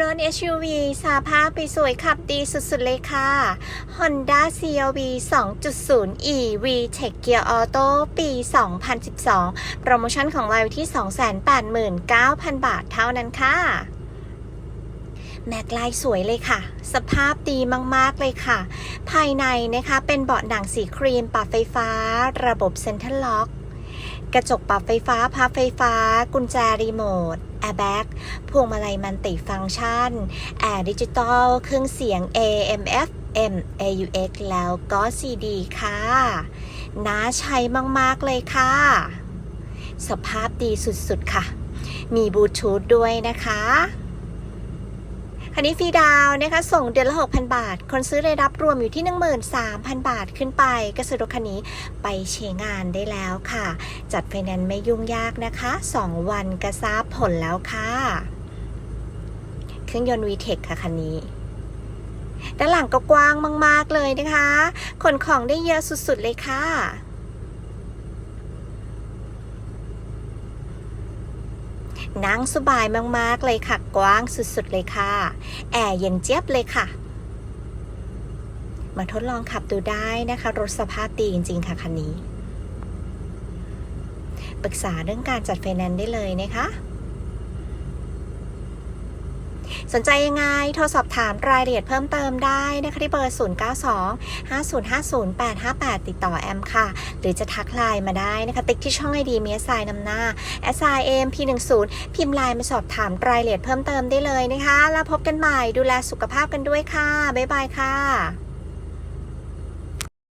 รถ SUV สาภาพไปสวยขับดีสุดๆเลยค่ะ Honda CRV 2.0 e VTEC Gear Auto ปี 2012 โปรโมชั่นของเราอยู่ที่ 289,000 บาทเท่านั้นค่ะแม็กลายสวยเลยค่ะ สภาพดีมาก ๆ เลยค่ะ ภายในนะคะเป็นเบาะหนังสีครีมปรับไฟฟ้า ระบบเซ็นทรัลล็อก กระจกปรับไฟฟ้าพับไฟฟ้า กุญแจรีโมทแอร์แบ็กพวงมาลัยมันติฟังก์ชันแอร์ดิจิตอลเครื่องเสียง AM FM AUX แล้วก็ CD ค่ะน่าใช้มาก ๆ เลยค่ะ สภาพดีสุด ๆ ค่ะ มีบลูทูธด้วยนะคะ คันนี้ฟรีดาวนะคะ ส่งเดือนละ 6,000 บาท คนซื้อได้รับรวมอยู่ที่ 13,000 บาทขึ้นไป ก็ซื้อรถคันนี้ไปใช้งานได้แล้วค่ะ จัดไฟแนนซ์ไม่ยุ่งยากนะคะ 2 วันก็ทราบผลแล้วค่ะ เครื่องยนต์ VTEC ค่ะคันนี้ด้านหลังก็กว้างมาก ๆ เลยนะคะ ขนของได้เยอะสุด ๆ เลยค่ะ นั่งสบายมากๆเลยค่ะ กว้างสุดๆเลยค่ะ แอร์เย็นเจี๊ยบเลยค่ะ มาทดลองขับดูได้นะคะ รถสภาพดีจริง ๆ ค่ะคันนี้ ปรึกษาเรื่องการจัดไฟแนนซ์ได้เลยนะคะ สนใจยังไง โทรสอบถามรายละเอียดเพิ่มเติมได้นะคะที่เบอร์ 092 5050 858 ติดต่อแอมค่ะ หรือจะทักไลน์มาได้นะคะ ติ๊กที่ช่องไอดีมีสายนำหน้า s i m p 1 0พิมพ์ไลน์มาสอบถามรายละเอียดเพิ่มเติมได้เลยนะคะ แล้วพบกันใหม่ดูแลสุขภาพกันด้วยค่ะ บ๊ายบายค่ะ